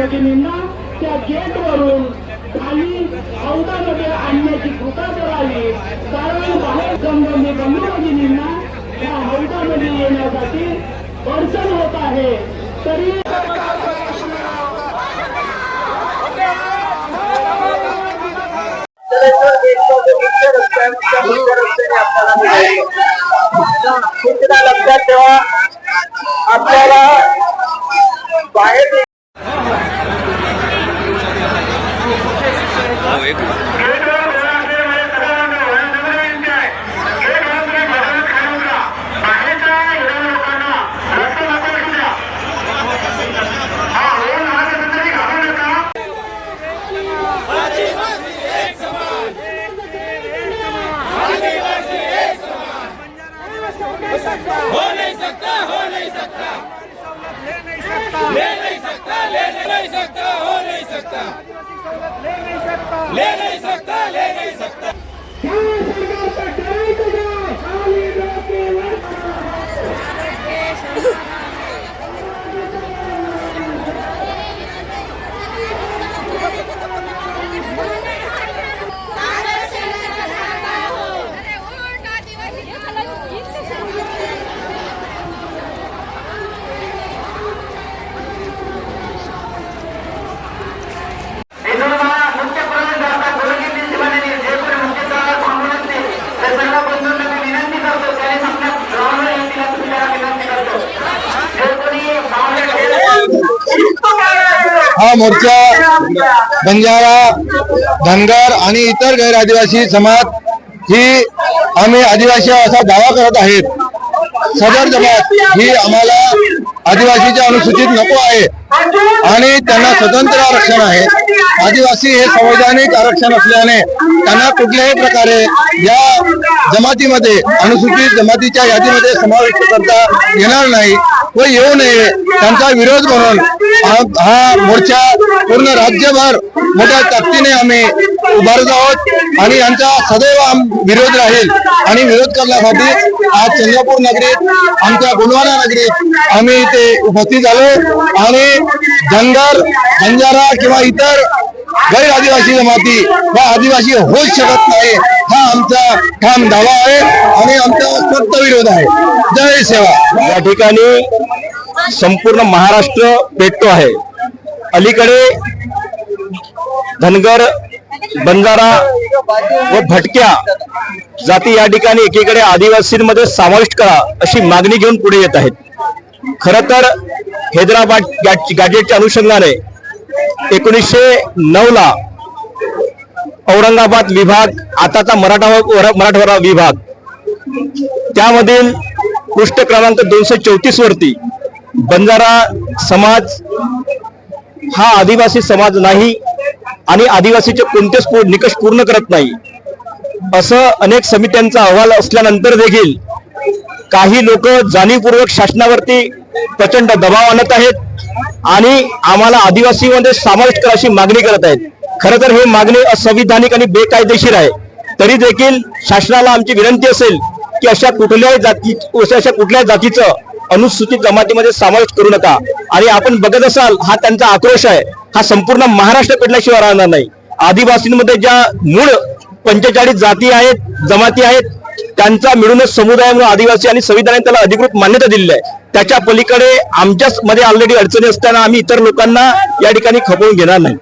भगिनींना त्या गेटवरून खाली हौदामध्ये आणण्याची कृपा करावी कारण बाहेर संबंधी बंधू भगिनींना त्या हौदामध्ये येण्यासाठी अडचण होत आहे. तरी लक्षात ठेवा आपल्याला बाहेर सकता हो नहीं सकता। ले नहीं सकता। ले नहीं सकता ले नहीं सकता हो नहीं सकता। ले नहीं सकता। हा मोर्चा बंजारा धनगर आणि इतर गैर आदिवासी समाज ही आम्ही आदिवासी असा दावा करत आहेत. सदर जमात ही आम्हाला आदिवासीच्या अनुसूचित नको आहे. आणि त्यांना स्वतंत्र आरक्षण आहे. आदिवासी हे संवैधानिक आरक्षण असल्याने त्यांना कुठल्याही प्रकारे या जमातीमध्ये अनुसूचित जमातीच्या यादीमध्ये समाविष्ट करता येणार नाही व येऊ नये. त्यांचा विरोध करून हा- हा मोर्चा पूर्ण राज्यभर मोठ्या ताकदीने आम्ही उभारत आहोत आणि यांचा सदैव विरोध राहील आणि विरोध करण्यासाठी आज चंद्रपूर नगरीत आमच्या गुणवाना नगरीत आम्ही इथे उपस्थित झालो आणि धनगर बंजारा किंवा इतर गैर आदिवासी जमाती वा आदिवासी होऊच शकत नाही हा आमचा ठाम दावा आहे आणि आमचा सक्त विरोध आहे. जय सेवा. या ठिकाणी संपूर्ण महाराष्ट्र पेटतो आहे. अलीकडे धनगर बंजारा व भटक्या जाती या ठिकाणी एकीकडे आदिवासींमध्ये समाविष्ट करा अशी मागणी घेऊन पुढे येत आहेत. खर तर हैदराबाद गॅजेटच्या अनुषंगाने एकोणीसशे नऊ ला औरंगाबाद विभाग आताचा मराठा मराठवाडा विभाग त्यामधील पृष्ठ क्रमांक दोनशे चौतीस वरती बंजारा समाज हा आदिवासी समाज नाही आणि आदिवासीचे कोणतेच पू- निकष पूर्ण करत नाही. असं अनेक समित्यांचा अहवाल असल्यानंतर देखील काही लोक जाणीवपूर्वक शासनावरती प्रचंड दबाव आणत आहेत आणि आम्हाला आदिवासीमध्ये समाविष्ट करायची मागणी करत आहेत. खरं तर हे मागणी असंविधानिक आणि बेकायदेशीर आहे. तरी देखील शासनाला आमची विनंती असेल की अशा कुठल्याही जाती अशा कुठल्याही जातीचं अनुसूचित जमातीमध्ये समावेश करू नका. आणि आपण बघत असाल हा त्यांचा आक्रोश आहे. हा संपूर्ण महाराष्ट्र पेटल्याशिवाय राहणार नाही. आदिवासींमध्ये ज्या मूळ पंचेचाळीस जाती आहेत जमाती आहेत त्यांचा मिळूनच समुदाय म्हणून आदिवासी आणि संविधानाने त्याला अधिकृत मान्यता दिलेली आहे. त्याच्या पलीकडे आमच्याच मध्ये ऑलरेडी अडचणी असताना आम्ही इतर लोकांना या ठिकाणी खपवून घेणार नाही.